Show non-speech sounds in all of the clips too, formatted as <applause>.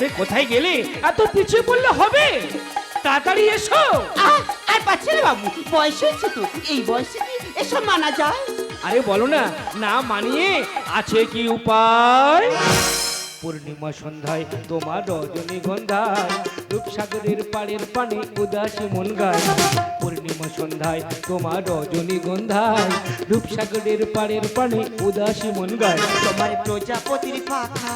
আরে কোথায় গেলে? এত পিছিয়ে পড়লে হবে? তাড়াতাড়ি এসো। আহ, আর পাচ্ছে না বাবু বয়স হয়েছে তো এই বয়সে কি এসব মানা যায়? আরে বলো না না মানিয়ে আছে কি উপায়? পূর্ণিমা সন্ধ্যায় তোমার রজনীগন্ধায় রূপসাগরের পাড়ের পানে উদাসী মন গায়। পূর্ণিমা সন্ধ্যায় তোমার রজনীগন্ধায় রূপসাগরের পাড়ের পানে উদাসী মন গায়। তোমার প্রজাপতির পাখা।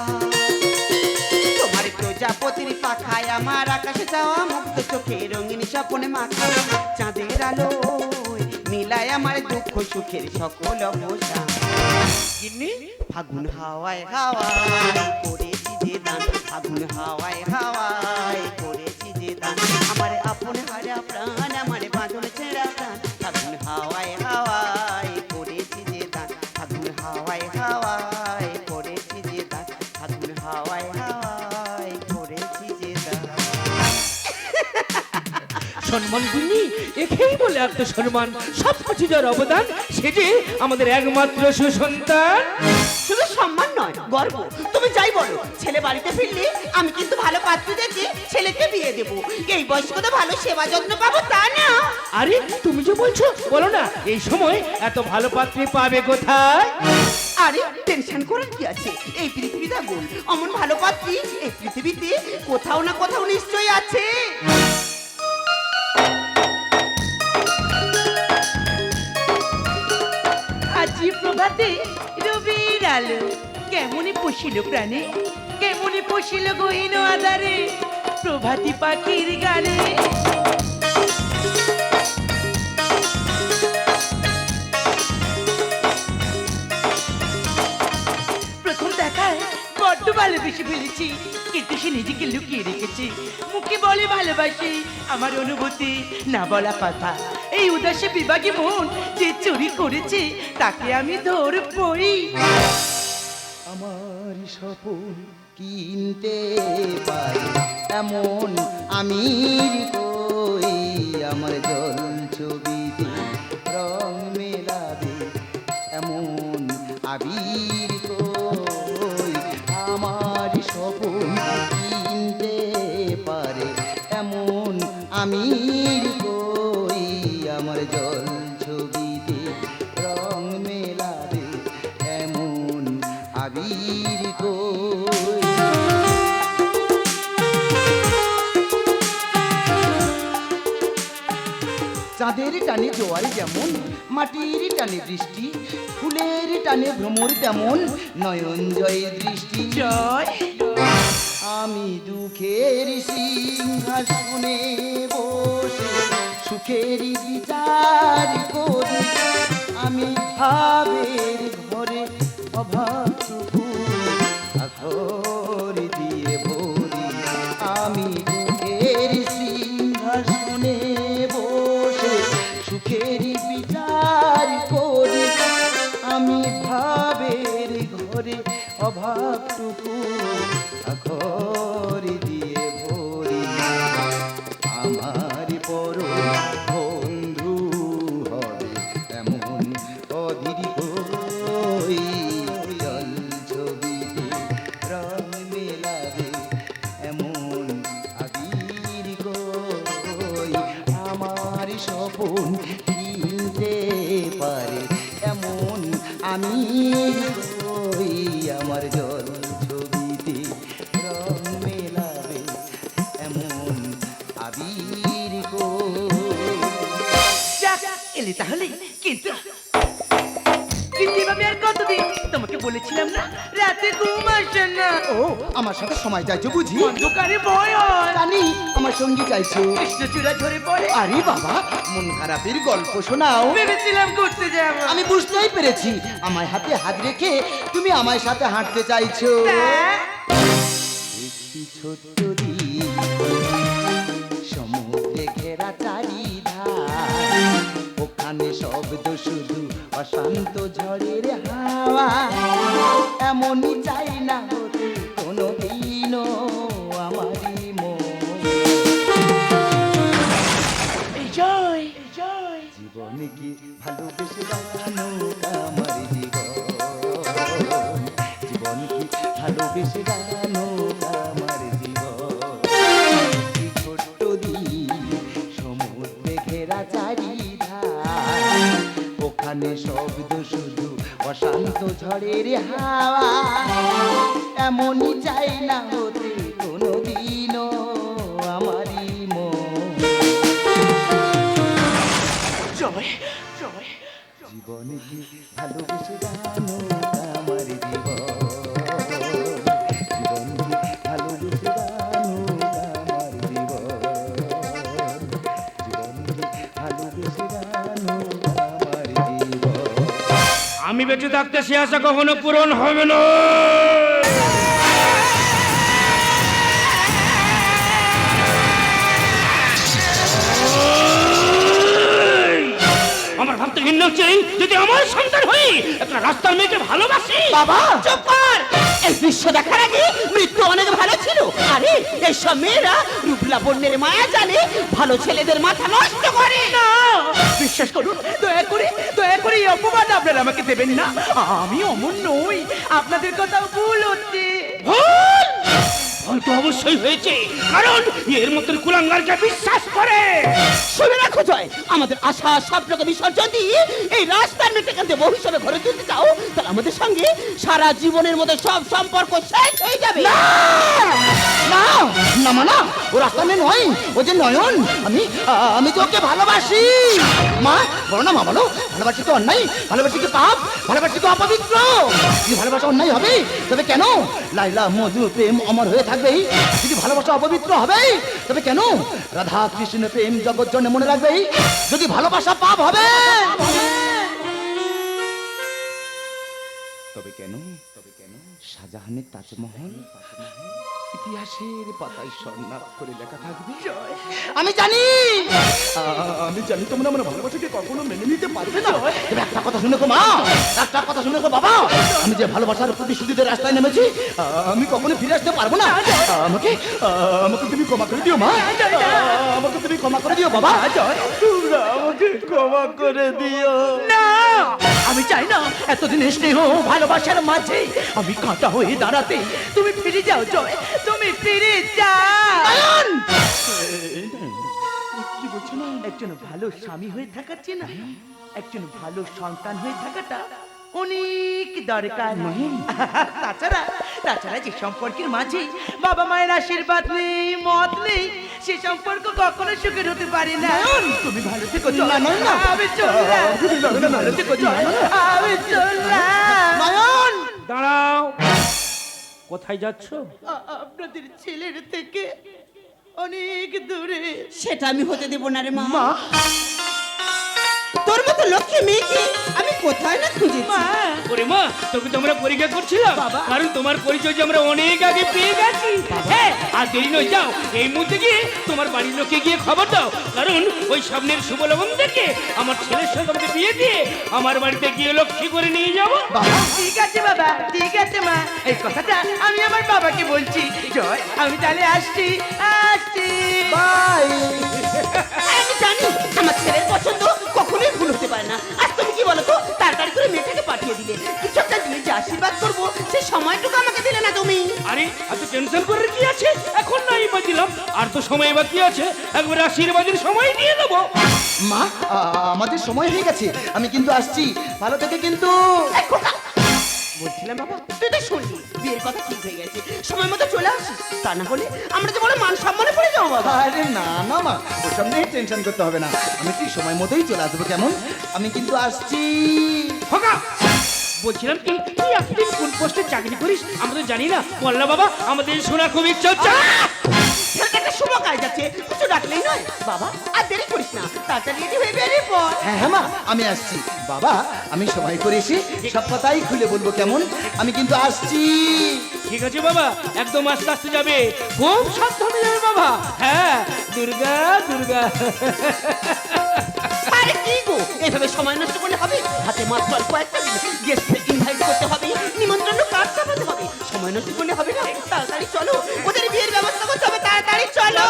প্রজাপতির পাখায় আমার আকাশে যাওয়া মুক্ত চোখে রঙিন স্বপনে মাখা। চাঁদের আলো নীলায় আমার দুঃখ সুখের সকল অবসা ফাগুন হাওয়ায় হাওয়ায় করেছি আত্মসম্মান সব কিছু যার অবদান সে যে আমাদের একমাত্র সুসন্তান। শুধু সম্মান নয় গর্ব। তুমি যাই বলো ছেলে বাড়িতে ফিরলে আমি কিন্তু ভালো পাত্র দেখে ছেলেকে বিয়ে দেব। এই বয়স্ক তো ভালো সেবা যত্ন পাবো তা না। আরে তুমি যে বলছো বলো না এই সময় এত ভালো পাত্রী পাবে কোথায়? আরে টেনশন করার কি আছে? এই পৃথিবীটা গোল। অমন ভালো পাত্রী এই পৃথিবীতে কোথাও না কোথাও নিশ্চয়ই আছে। প্রভাতে রবির আলো। কেমনে পশিল প্রাণে? কেমনে পশিল গহিন আদারে প্রভাতি পাখির গানে। বড্ড ফেলেছি, কিন্তু সে নিজেকে লুকিয়ে রেখেছে। মুখে বলে ভালোবাসি, আমার অনুভূতি না বলা কথা। এই উদাসে বিভাগী মন যে চুরি করেছে, তাকে আমি ধরবই। আমার স্বপন কিনতে পারি, এমন আমি জোয়ার যেমন, মাটির টানে বৃষ্টি ফুলের টানে ভ্রমর তেমন নয়ন জয়ের দৃষ্টি জয় আমি দুঃখের সিংহাসনে বসে, সুখের বিচার করি আমি ভাবের ঘরে অভাবটুকু রাতে ঘুম আসে না। ও আমার সাথে সময় চাইছো বুঝি? অন্ধকারে ভয় হয়। জানি আমার সঙ্গী চাইছো। কৃষ্ণচূড়া ঝরে পড়ে। আরে বাবা মন খারাপের গল্প শোনাও। ভেবেছিলাম যাব। আমি বুঝতেই পেরেছি আমায় হাতে হাত রেখে তুমি আমার সাথে হাঁটতে চাইছো? একটি ছোট্ট সমুদ্রে ঘেরা চারিধার ওখানে শব্দ শুধু অশান্ত ঝড়ের হাওয়া, এমনই চাই না কোনো দিনও আমারই জীবন কি ভালোবেসে বানানো আমার জীবন? জীবন কি ভালোবেসে বানানো কানে শব্দ শুধু অশান্ত ঝড়ের হাওয়া। এমনই চাই না হতে কোনোদিনও আমারই মন। কি জয় বেঁচে থাকতে সে আশা কখনো পূরণ হবে না। আমার ভাবতে ঘৃণ্য হচ্ছে যদি আমার সন্তান হই একটা রাস্তার মেয়েকে ভালোবাসি। বাবা! চুপ কর! এই দৃশ্য দেখার আগে মৃত্যু অনেক ভালো ছিল। আরে এইসব মেয়েরা রূপ লাবণ্যের মায়া জানে ভালো ছেলেদের মাথা নষ্ট করে। না! বিশ্বাস করুন দয়া করে দয়া করে এই অপবাদ আপনারা আমাকে দেবেন না। আমি অমন নই। আপনাদের কথা ভুল হচ্ছে। ভুল? ভুল তো অবশ্যই হয়েছে। কারণ এর মতন কুলাঙ্গারকে বিশ্বাস করে। শুনে রাখো জয় আমাদের আশা স্বপ্নকে বিসর্জন দিয়ে এই রাস্তার মেয়েটাকে বহু হিসাবে ঘরে তুলতে চাও তাহলে আমাদের সঙ্গে সারা জীবনের মধ্যে সব সম্পর্ক শেষ হয়ে যাবে। না! না না ও রাস্তা মেয়ে নয় ও যে নয়ন। আমি আমি তো ওকে ভালোবাসি। মা বলো না বলো। ভালোবাসি তো অন্যায়, ভালোবাসি কি পাপ, ভালোবাসি তো অপবিত্র। যদি ভালোবাসা অন্যায় হবে, তবে কেন? লাইলা, মধু, প্রেম অমর হয়ে থাকবেই যদি ভালোবাসা অপবিত্র হবে, তবে কেন? রাধা কৃষ্ণ প্রেম জগৎ জন্য মনে রাখবেই যদি ভালোবাসা পাপ হবে, তবে কেন? তবে কেন? শাহজাহানের তাজমহল? ইতিহাসের পাতায় স্বর্ণাক্ষরে লেখা থাকবে। আমি জানি। আমি জানি তোমরা আমার ভালোবাসাকে কখনো মেনে নিতে পারবে না। তবে একটা কথা শুনে গো মা। একটা কথা শুনে গো বাবা। আমি যে ভালোবাসার প্রতিশ্রুতিতে রাস্তায় নেমেছি আমি কখনো ফিরে আসতে পারব না। আমাকে আমাকে তুমি ক্ষমা করে দিও মা। আমাকে তুমি ক্ষমা করে দিও বাবা। তোমরা আমাকে ক্ষমা করে দিও। না! আমি চাই না এতদিন স্নেহ ভালোবাসার মাঝে আমি কাঁটা হয়ে দাঁড়াতে। তুমি ফিরে যাও জয়। তুমি ফিরে যাও কি বলছো না একজন ভালো স্বামী হয়ে থাকার চেয়ে না? একজন ভালো সন্তান হয়ে থাকাটা অনেক দরকার। তাছাড়া তাছাড়া যে সম্পর্কের মাঝে বাবা মায়ের আশীর্বাদ নেই মত নেই সে সম্পর্ক কখনো সুখের হতে পারে না। তুমি ভালো থেকো। আমি চললাম। ভালো থেকো। আমি চললাম। দাঁড়াও। কোথায় যাচ্ছ? আপনাদের ছেলের থেকে অনেক দূরে। সেটা আমি হতে দেব না রে মা! তোর মতো লক্ষ্মী মেয়েকে আমি কোথায় না খুঁজেছি? মা। ওরে মা তোকে তো আমরা পরীক্ষা করছিলাম। বাবা। কারণ তোমার পরিচয় যে আমরা অনেক আগে পেয়ে গেছি। হ্যাঁ আর দেরি নয় যাও। এই মুহূর্তে গিয়ে তোমার বাড়ির লোককে গিয়ে খবর দাও। কারণ ওই স্বপ্নের শুভ লগ্ন দেখে আমার ছেলের সঙ্গে আমাকে বিয়ে দিয়ে আমার বাড়িতে গিয়ে লক্ষ্মী করে নিয়ে যাব। ঠিক আছে বাবা। ঠিক আছে মা। এই কথাটা আমি আমার বাবাকে বলছি। জয় আমি তাহলে আসছি। আসছি টেনশন করে কি আছে এখন না এবার দিলাম আর তো সময় বাকি আছে। একবার আশীর্বাদের সময় দিয়ে দেবো। মা আমাদের সময় হয়ে গেছে। আমি কিন্তু আসছি। ভালো থেকে কিন্তু বলছিলাম বাবা তুই তো শুনলি। বিয়ের কথা ঠিক হয়ে গেছে। সময় মতো চলে আসিস। তা না হলে আমরা যে বড় মান সম্মানে পড়ে যাব বাবা। আরে না না মা ওসব নিয়ে টেনশন করতে হবে না। আমি ঠিক সময় মতোই চলে আসব কেমন? আমি কিন্তু আসছি। বলছিলাম কি তুই এতদিন কোন পোস্টে চাকরি করিস? আমরা তো জানি না। বললা বাবা আমাদের শোনা খুব ইচ্ছা হচ্ছে। শুভ কাজ আছে কিছু ডাকলেই নয়। বাবা আর দেরি করিস না তাড়াতাড়ি রেডি হয়ে বেরিয়ে পড়। হ্যাঁ হ্যাঁ মা আমি আসছি। বাবা আমি সময় করে এসে সব কথাই খুলে বলব কেমন? আমি কিন্তু আসছি। ঠিক আছে বাবা একদম আস্তে আস্তে যাবে। খুব সাবধানে যাবে বাবা। হ্যাঁ দুর্গা দুর্গা। আরে কি গো? এভাবে সময় নষ্ট করলে হবে? হাতে মাত্র অল্প একটা দিন। গেস্টকে ইনভাইট করতে হবে। নিমন্ত্রণ কার্ড ছাপাতে হবে। সময় নষ্ট করলে হবে না? তাড়াতাড়ি চলো। ওদের বিয়ের ব্যবস্থা করতে হবে। তাড়াতাড়ি চলো!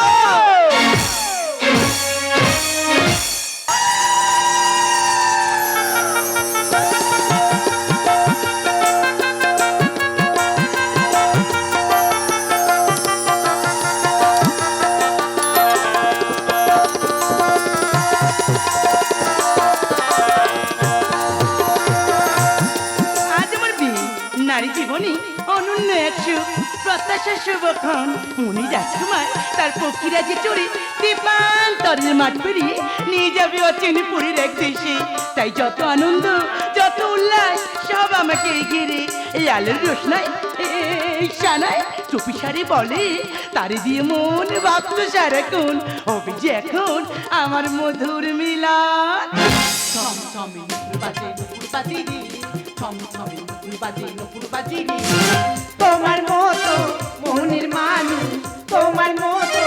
শুভক্ষণ। মুনি রাজকুমার তার পক্ষীরা যে চড়ে দীপান্তরের মাঠ পেরিয়ে নিয়ে যাবে অচিনপুরীর এক দেশে। তাই যত আনন্দ, যত উল্লাস, সব আমাকে ঘিরে। এই আলোর রোশনায় চুপি সারে বলে, তারে দিয়ে মন ভাবতো সারাক্ষণ। হবে যে এখন আমার মধুর বাজে তোমার মতো মনের মানুষ, তোমার মতো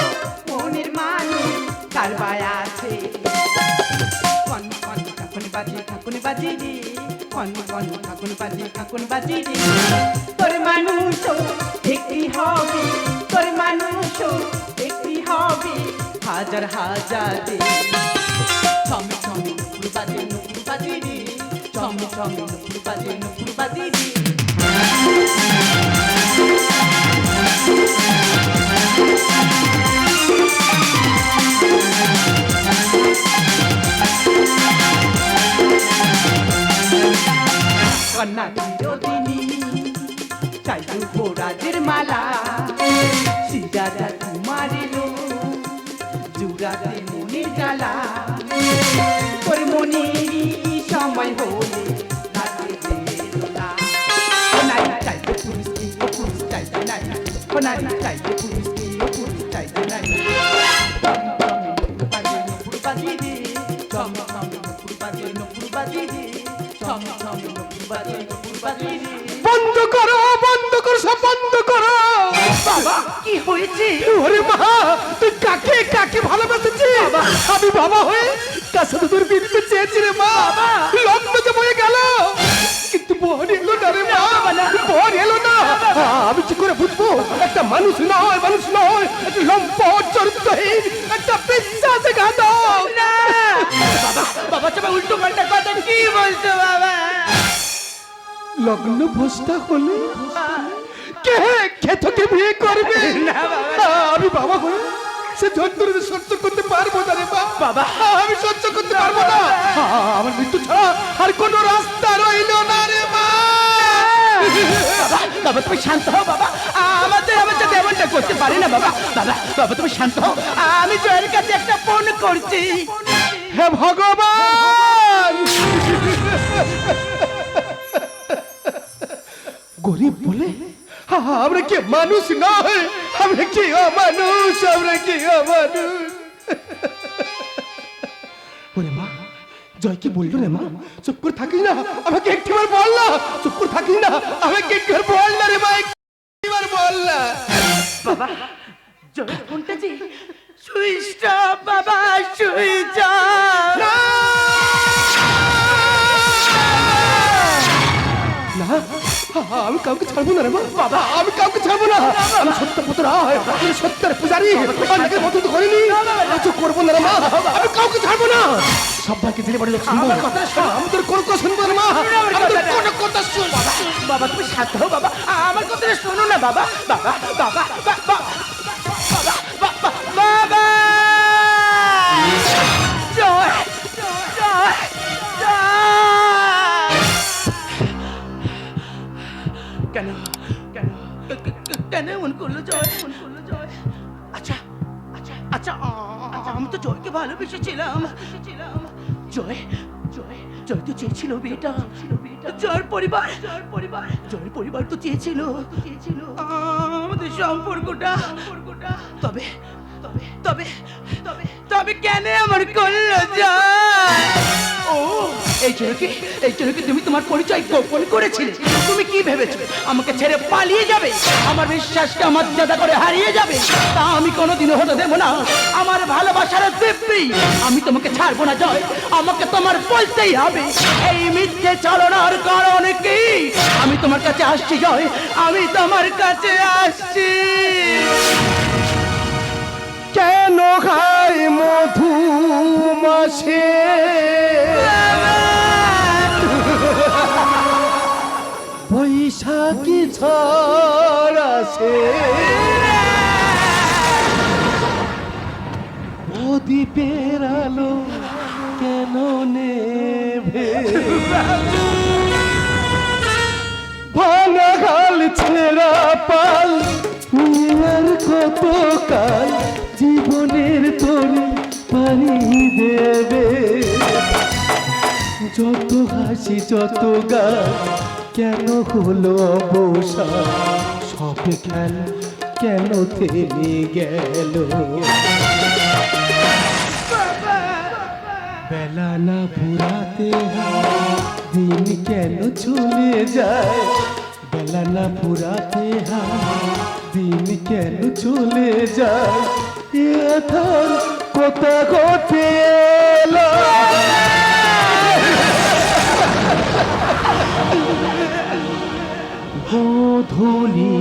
মনের মানুষ কারবায় আছে। কন কন কাকুন বাজে কাকুন বাজে রে। কন কন কাকুন বাজে কাকুন বাজে রে। তোর মানুষ একটি হবে, তোর হাজার হাজার ছমে ছমে নুপুর বাজে নুপুর বাজে রে। ছমে ছমে নুপুর বাজে নুপুর বাজে কন্যা বিরোধিনী চাই রাজের মালা। করো বন্ধ করো। বাবা কি হয়েছে? ওরে মা তুই কাকে কাকে ভালোবাসেছিস? আমি বাবা হয়ে সাথে তোর বিরুদ্ধে চেয়েছি রে মা। লগ্ন যে বয়ে গেল। কিন্তু বোন এলো না রে মা। বোন এলো না। আমি কি করে বুঝব? একটা মানুষ নয় মানুষ নয় একটা লম্প চরিত্রহীন একটা বিশ্বাসঘাতক না। বাবা বাবা তোমার উল্টো পাল্টা কথা কি বলছো বাবা? লগ্ন ভোজটা হলে। কে বিয়ে করবে? আমি বাবা হয়ে সে যন্ত্রণা সহ্য করতে পারব না রে বাবা। আমি সহ্য করতে পারব না। আমার মৃত্যু ছাড়া আর কোনো রাস্তা রইল না রে মা। বাবা তুমি শান্ত হও বাবা। আমাদের আমার সাথে এমনটা করতে পারে না বাবা। বাবা বাবা তুমি শান্ত হও। আমি জয়ের কাছে একটা ফোন করছি। হে ভগবান! কি মানুষ নয় আমরা কি অমানুষ আমরা কি অমানুষ ওরে মা জয় কি বলল রে মা চুপ করে থাকিস না আমাকে একটিবার বল না চুপ করে থাকিস না আমাকে একটিবার বল না রে মা একটিবার বল না বাবা জয়ের ফোনটা যে সুইচ বাবা সুইচ অফ না আমি কাউকে ছাড়বো না রে বাবা আমি কাউকে ছাড়বো না। আমি সত্য পুত্র আমি সত্যের পূজারি। অনেকের মতো তো করিনি কিছু করব না রে মা। আমি কাউকে ছাড়বো না। সবাইকে ধীরে বাড়ি শুনব আমাদের কোন কথা শুনব না মা। আমাদের কোন কথা শুনব বাবা তুমি হও বাবা। আমার কথা শোনো না বাবা। বাবা বাবা বাবা। তো জয়কে ভালোবেসেছিলাম। জয় জয় জয় তো চেয়েছিল বেটা জয়ের পরিবার জয়ের পরিবার জয়ের পরিবার তো চেয়েছিল। চেয়েছিল আমাদের সম্পর্কটা। সম্পর্কটা তবে তবে তবে তবে তবে কেন আমার করল জয় এই জন্য কি এই জন্য কি তুমি তোমার পরিচয় গোপন করেছিলে। তুমি কি ভেবেছো? আমাকে ছেড়ে পালিয়ে যাবে? আমার বিশ্বাসকে মর্যাদা করে হারিয়ে যাবে? তা আমি কোনোদিনও হতে দেবো না। আমার ভালোবাসার দিব্যি, আমি তোমাকে ছাড়বো না, জয়। আমাকে তোমার বলতেই হবে। এই মিথ্যে চালনার কারণ কি? আমি তোমার কাছে আসছি, জয়। আমি তোমার কাছে আসছি। কেন খাই মধু মাসে বৈশাখী ঝড় আসে। প্রদীপের আলো কেন নেভে? ভাঙা গাল ছেঁড়া পাল কাল জীবনের তরি পানি দেবে। যত হাসি, যত গান কেন হলো অবসান সব খেলা কেন থেমে গেল? বেলা না হয়, দিন কেন চলে যায়? বেলা না হয়, দিন কেন চলে যায়? কথা এলো? ধনি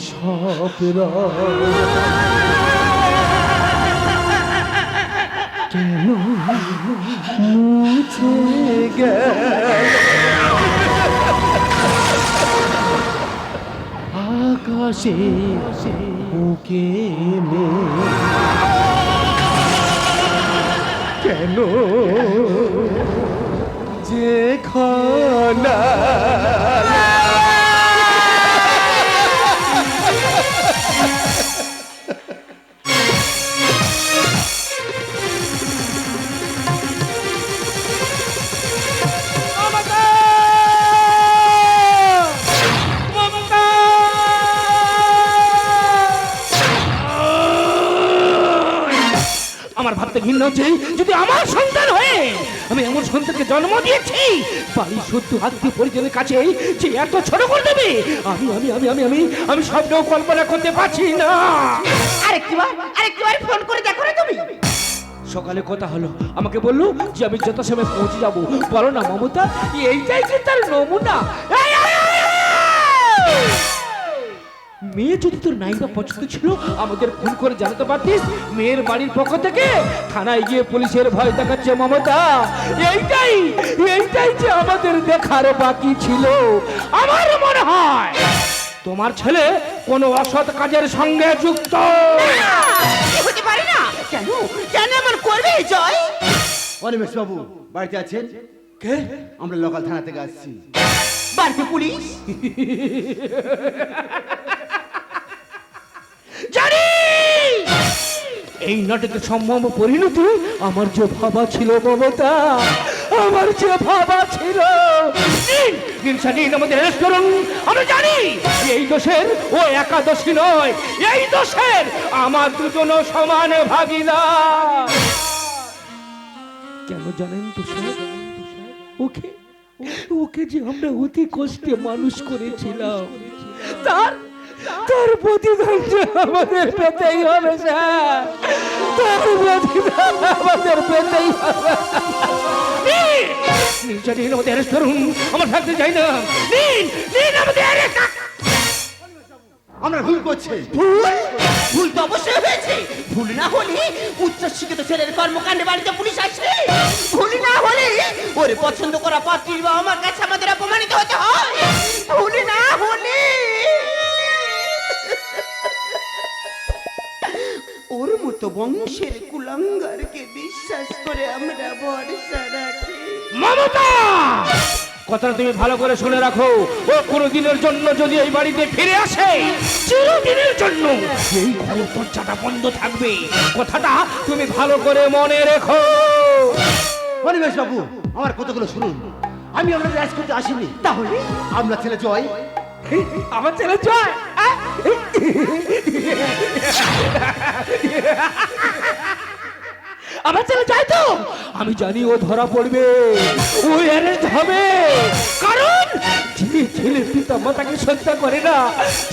সব রয় কেন মুছে গেল আকাশে বুকে কেন যে আমার ভাবতে ঘৃণা হচ্ছে যদি আমার সন্তান হয়ে আমি এমন সন্তানকে জন্ম দিয়েছি। বাড়ি সত্য আত্মীয় পরিজনের কাছে যে এত ছোট করে দেবে আমি আমি আমি আমি আমি আমি স্বপ্নেও কল্পনা করতে পারছি না। আরেকটিবার আরেকটিবার ফোন করে দেখো না তুমি। সকালে কথা হলো। আমাকে বলল যে আমি যত সময় পৌঁছে যাব। বলো না মমতা এইটাই কি তার নমুনা? মেয়ে যদি তোর নাইবা পছন্দ ছিল আমাদের ফোন করে জানাতে পারতিস? মেয়ের বাড়ির পক্ষ থেকে থানায় গিয়ে পুলিশের ভয় দেখাচ্ছে মমতা। এইটাই এইটাই যে আমাদের দেখার বাকি ছিল। আমার মনে হয় তোমার ছেলে কোনো অসৎ কাজের সঙ্গে যুক্ত। হতে পারে না। কেন? কেন এমন করবে জয়? অনিমেষ বাবু বাড়িতে আছেন? কে? আমরা লোকাল থানা থেকে আসছি। বাড়িতে পুলিশ? <laughs> জানি! এই নাটকের সম্ভব পরিণতি আমার যে ভাবা ছিল মমতা আমার যে ভাবা ছিল। নিন, নিন আমাদের অ্যারেস্ট করুন। জানি এই দোষের ও একাদশী নয় এই দোষের আমার দুজনও সমান ভাগিদার কেন জানেন তো ওকে ওকে যে আমরা অতি কষ্টে মানুষ করেছিলাম তার তার প্রতিদান আমাদের পেতেই হবে স্যার। তার প্রতিদান আমাদের পেতেই হবে। নিন, আমাদের করুন আমার থাকতে চাই না। নিন নিন আমাদের আমরা ভুল করছি। ভুল? ভুল তো অবশ্যই হয়েছে। ভুল না হলে উচ্চ শিক্ষিত ছেলের কর্মকাণ্ডে বাড়িতে পুলিশ আসে ভুল না হলে ওরে পছন্দ করা পাত্রীর বা আমার কাছে আমাদের অপমানিত হতে হয়। ভুল না হলে ওর মতো বংশের কুলাঙ্গারকে বিশ্বাস করে আমরা ভরসা রাখি। মমতা! কথাটা তুমি ভালো করে শুনে রাখো। ও কোনো দিনের জন্য যদি এই বাড়িতে ফিরে আসে চিরদিনের জন্য এই ঘরের দরজাটা বন্ধ থাকবে। কথাটা তুমি ভালো করে মনে রেখো। পরিবেশ বাবু আমার কতগুলো শুনুন। আমি আপনাদের রাজ করতে আসিনি। তাহলে আমরা ছেলে জয়। আমার ছেলে জয়! আমার ছেলে যায় তো? আমি জানি ও ধরা পড়বে। ও অ্যারেস্ট হবে। কারণ যে ছেলে পিতা মাতাকে শ্রদ্ধা করে না।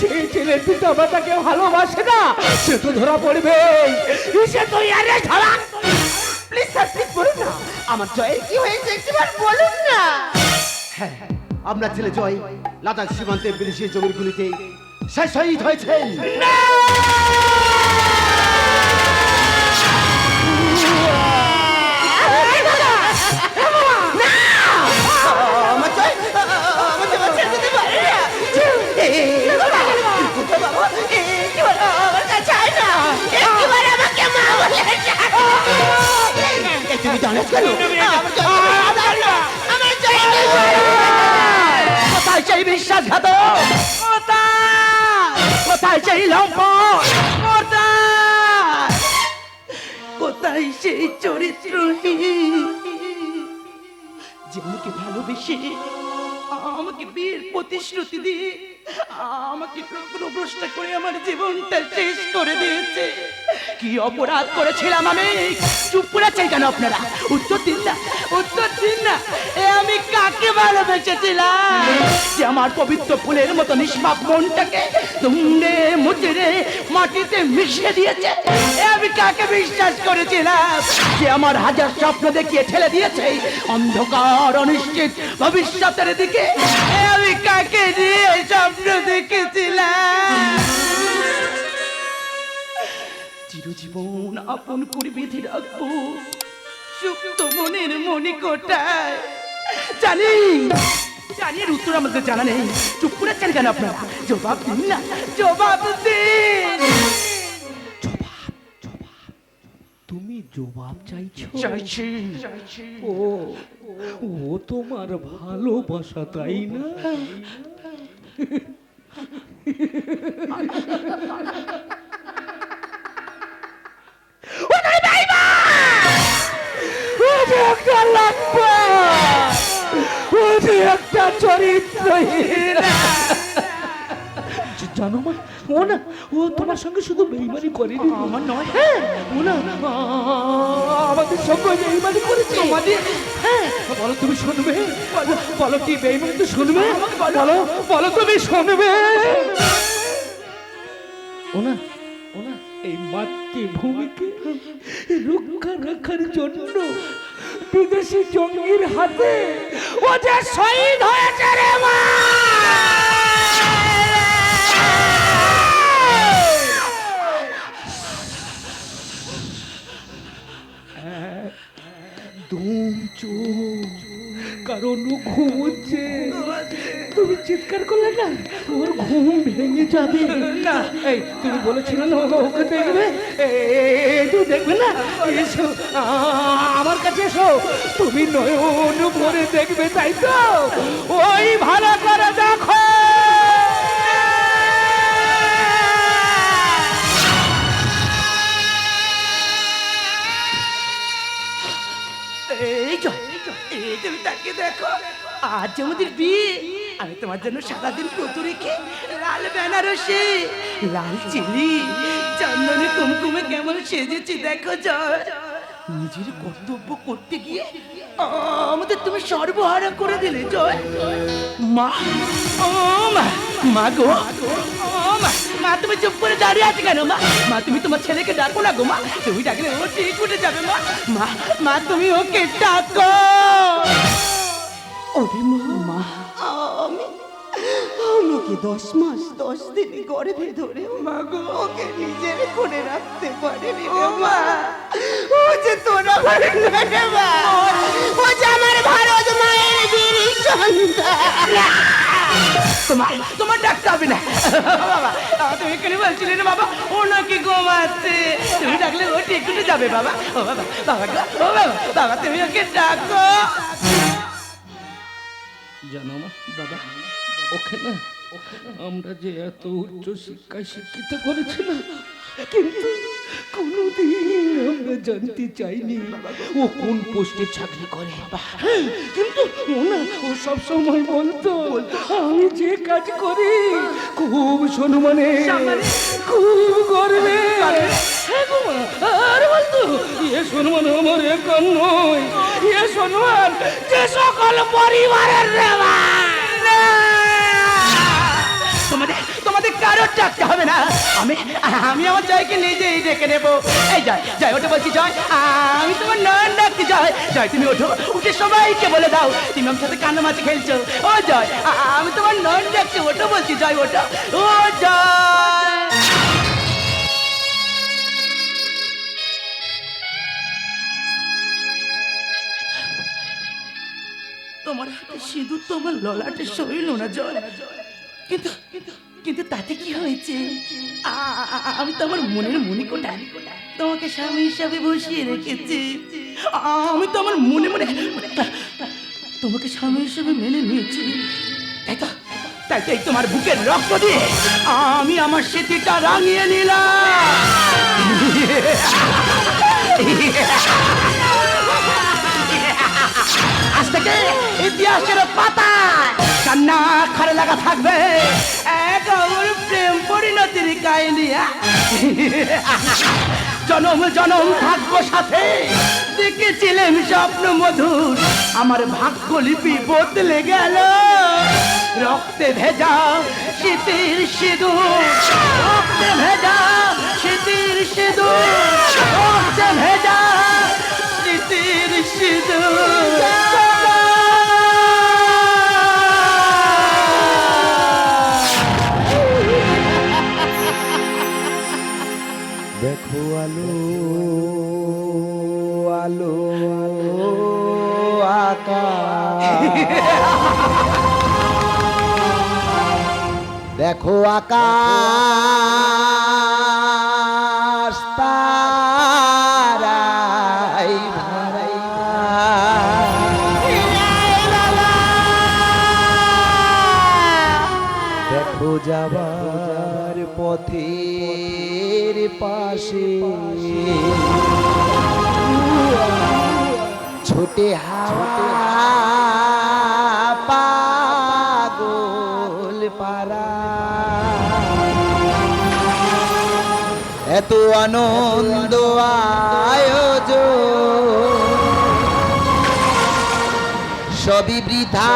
যে ছেলে পিতা মাতাকে ভালোবাসে না। সে তো ধরা পড়বে। সে তো অ্যারেস্ট হওয়া প্লিজ স্যার প্লিজ বলুন না। আমার জয়ের কি হয়েছে একটিবার বলুন না। হ্যাঁ আমরা ছেলে জয়, লাদাখ সীমান্তে বিদেশি জমির শেষ শহীদ। এই তুমি জানো কেন আমার সেই বিশ্বাসঘাতক কোথায় সেই লম্পট কোথায়? সেই চরিত্রহীন? যে আমাকে ভালোবেসে আমাকে বিয়ের প্রতিশ্রুতি দিয়ে আমাকে করে আমার জীবনটা শেষ করে দিয়েছে। কি অপরাধ করেছিলাম আমি? চুপ কেন আপনারা? উত্তর দিন না, উত্তর দিন না। এ আমি কাকে ভালোবেসেছিলাম? যে আমার পবিত্র ফুলের মতো নিষ্পাপ মনটাকে তুমড়ে মুচড়ে মাটিতে মিশিয়ে দিয়েছে। এ আমি কাকে বিশ্বাস করেছিলাম? যে আমার হাজার স্বপ্ন দেখিয়ে ঠেলে দিয়েছে। অন্ধকার, অনিশ্চিত ভবিষ্যতের দিকে। এ কাকে নিয়ে স্বপ্ন দেখেছিলাম? চিরজীবন আপন করে বেঁধে রাখব। সুপ্ত মনের মনে কোটায়। জানি জানি উত্তর আমাদের জানা নেই। চুপ করে চান কেন আপনারা? জবাব দিন না, জবাব দিন। তুমি জবাব চাইছো? চাইছি। ও ও তোমার ভালোবাসা তাই না? একটা চরিত্রহীন। জানো মা? ও না ও তোমার সঙ্গে শুধু বেইমানি করেনি। আমার নয়। হ্যাঁ, ও না আমাদের সঙ্গে বেইমানি করেছে। আমাদের হ্যাঁ। বলো তুমি শুনবে? বলো কি বেইমানি তো শুনবে? বলো বলো তুমি শুনবে? ও না ও না এই মাতৃভূমিকে রক্ষা রাখার জন্য বিদেশি জঙ্গির হাতে ও যে শহীদ হয়েছে রে মা! আমার কাছে এসো। তুমি নয়ন ভরে দেখবে তাই তো? ওই ভালো করে দেখো। তাকে দেখো। আজ আমাদের বিয়ে, আমি তোমার জন্য সারাদিন ব্রত রেখে লাল বেনারসি, লাল চিলি চন্দনে কুমকুমে কেমন সেজেছি, দেখো জয় নিজের কর্তব্য করতে গিয়ে, আমাদের তুমি সর্বহারা করে দিলে জয় মা ও মা মা গো ও মা মা, তুমি চুপ করে দাঁড়িয়ে আছো কেন, মা? মা, তুমি তোমার ছেলেকে ডাকো না গো, মা। তুমি ডাকলে ও ঠিক উঠে যাবে, মা। মা মা, তুমি ওকে ডাকো। ওরে মা। মা। আমি আমাকে দশ মাস দশ দিন গর্ভে ধরে মাগো ওকে নিজের করে রাখতে পারেনি রে মা। ও যে তোরা ঘরে রে মা। ও যে আমার ভারত মায়ের বীর সন্তান। তোমার তোমার ডাকতে হবে না। বাবা তুমি এখানে বলছিলে না বাবা ও নাকি ঘুমাচ্ছে। তুমি ডাকলে ও ঠিক যাবে বাবা। ও বাবা বাবা ও বাবা বাবা তুমি ওকে ডাকো। জানো মা দাদা? ওখানে আমরা যে এত উচ্চ শিক্ষায় শিক্ষিত করেছিলাম কিন্তু কোনোদিন আমরা জানতে চাইনি ও কোন পোস্টে চাকরি করে। কিন্তু ও সব সময় বলতো, আমি যে কাজ করি, খুব সম্মানে, খুব গর্বে। হ্যাঁ আর বলতো ইয়ে সম্মান আমার একার নয় ইয়ে সম্মান যে সকল পরিবারের রে কারোর ডাকতে হবে না। আমি আমি আমার জয়কে নিজেই ডেকে নেব। এই জয় জয়, ওঠে বলছি, জয়। আমি তোমার নয়ন ডাকতে জয়। জয়, তুমি ওঠো, উঠে সবাইকে বলে দাও। তুমি আমার সাথে কান্না মাছ খেলছো। ও জয় আমি তোমার নয়ন ডাকছি, ওঠো বলছি, জয়, ওঠো। ও জয়। তোমার হাতে সিঁদুর তো আমার ললাটে সইল না জয়। কিন্তু কিন্তু তাতে কি হয়েছে? আমি তো আমার মনের মনে কোটা। তোমাকে স্বামী হিসাবে বসিয়ে রেখেছি। আমি তো আমার মনে মনে তোমাকে স্বামী হিসাবে মেনে নিয়েছি। তাই তাই চাইতেই তোমার বুকের রক্ত দিয়ে আমি আমার স্মৃতিটা রাঙিয়ে নিলাম। আজ থেকে ইতিহাসের পাতা কান্না খারে লাগা থাকবে। এক প্রেম পরিণতির কাহিনী। জনম জনম থাকব সাথে। দেখেছিলেন স্বপ্ন মধুর। আমার ভাগ্য লিপি বদলে গেল। রক্তে ভেজা শীতের সিঁদুর। রক্তে ভেজা শীতের সিঁদুর। রক্তে ভেজা শীতের দেখো দেখো আকাশ তারাই। দেখো যাবার পথের পাশে ছোটে এত আনন্দ আয়োজন। সবই বৃথা